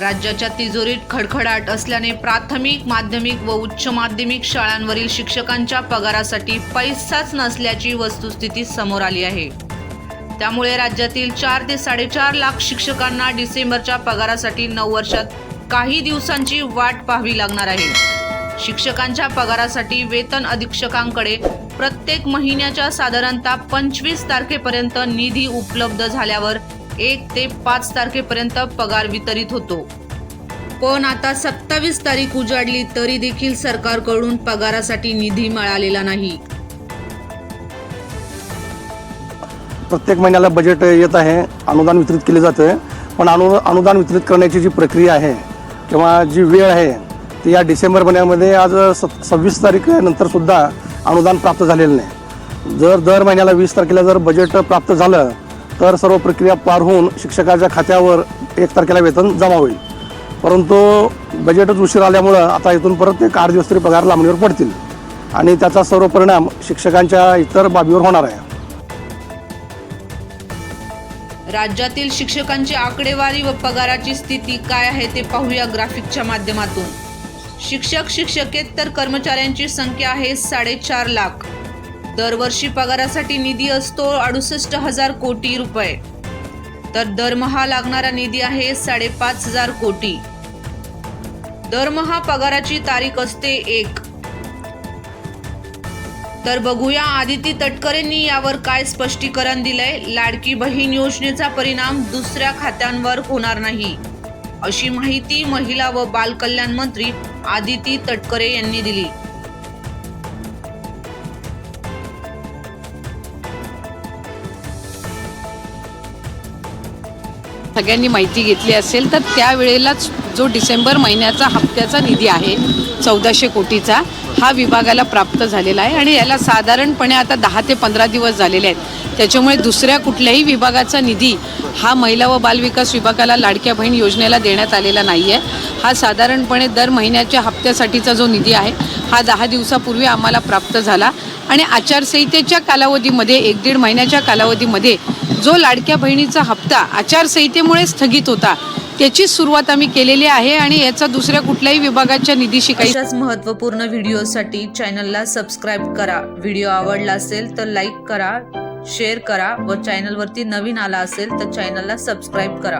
राज्याच्या तिजोरीत खडखडाट असल्याने प्राथमिक माध्यमिक व उच्च माध्यमिक शाळांवरील शिक्षकांच्या पगारासाठी पैसाच नसल्याची वस्तुस्थिती समोर आली आहे. त्यामुळे राज्यातील चार ते साडेचार लाख शिक्षकांना डिसेंबरच्या पगारासाठी नऊ वर्षात काही दिवसांची वाट पाहावी लागणार आहे. शिक्षकांच्या पगारासाठी वेतन अधीक्षकांकडे प्रत्येक महिन्याच्या साधारणतः पंचवीस तारखेपर्यंत निधी उपलब्ध झाल्यावर एक ते पाच तारखेपर्यंत पगार वितरित होतो. पण आता सत्तावीस तारीख उजाडली तरी देखील सरकारकडून पगारासाठी निधी मिळालेला नाही. प्रत्येक महिन्याला बजेट येत आहे अनुदान वितरित केले जातं पण अनु अनुदान वितरित करण्याची जी प्रक्रिया आहे किंवा जी वेळ आहे ती या डिसेंबर महिन्यामध्ये आज स सव्वीस तारीखनंतर सुद्धा अनुदान प्राप्त झालेलं नाही. जर दर महिन्याला वीस तारखेला जर बजेट प्राप्त झालं तर सर्व प्रक्रिया पार होऊन शिक्षकाच्या खात्यावर एक तारखेला वेतन जमा होईल. परंतु बजेटच उशीर आल्यामुळं आता इथून परत एक आठ दिवस तरी पगार लांबणीवर पडतील आणि त्याचा सर्व परिणाम शिक्षकांच्या इतर बाबीवर होणार आहे. राज्यातील शिक्षकांची आकडेवारी व पगाराची स्थिती काय आहे ते पाहूया ग्राफिकच्या माध्यमातून. शिक्षक शिक्षकेतर कर्मचाऱ्यांची संख्या आहे साडेचार लाख. दरवर्षी पगारासाठी निधी असतो अडुसष्ट हजार कोटी रुपये. तर दरमहा लागणारा निधी आहे साडेपाच हजार कोटी. दरमहा पगाराची तारीख असते एक. तर बघूया आदिती तटकरेंनी यावर काय स्पष्टीकरण दिलंय. लाडकी बहीण योजनेचा परिणाम दुसऱ्या खात्यांवर होणार नाही. अशी माहिती महिला व बालकल्याण मंत्री आदिती तटकरे यांनी दिली. सगळ्यांनी माहिती घेतली असेल तर त्यावेळेलाच जो डिसेंबर महिन्याचा हप्त्याचा निधी आहे चौदाशे कोटीचा हा विभागाला प्राप्त झालेला आहे. आणि याला साधारणपणे आता दहा ते पंधरा दिवस झालेले आहेत. त्याच्यामुळे दुसऱ्या कुठल्याही विभागाचा निधी हा महिला व बालविकास विभागाला लाडक्या बहीण योजनेला देण्यात आलेला नाही आहे. हा साधारणपणे दर महिन्याच्या हप्त्यासाठीचा जो निधी आहे हा दहा दिवसापूर्वी आम्हाला प्राप्त झाला. आणि आचारसंहितेच्या कालावधीमध्ये एक दीड महिन्याच्या कालावधीमध्ये जो लाडक्या बहिणीचा हप्ता आचारसंहितेमुळे स्थगित होता त्याची सुरुवात आम्ही केलेली आहे आणि याचा दुसऱ्या कुठल्याही विभागाच्या निधीशी काही अशाच महत्त्वपूर्ण व्हिडिओसाठी चॅनलला सबस्क्राईब करा. व्हिडिओ आवडला असेल तर लाईक करा शेअर करा व चॅनलवरती नवीन आला असेल तर चॅनलला सबस्क्राईब करा.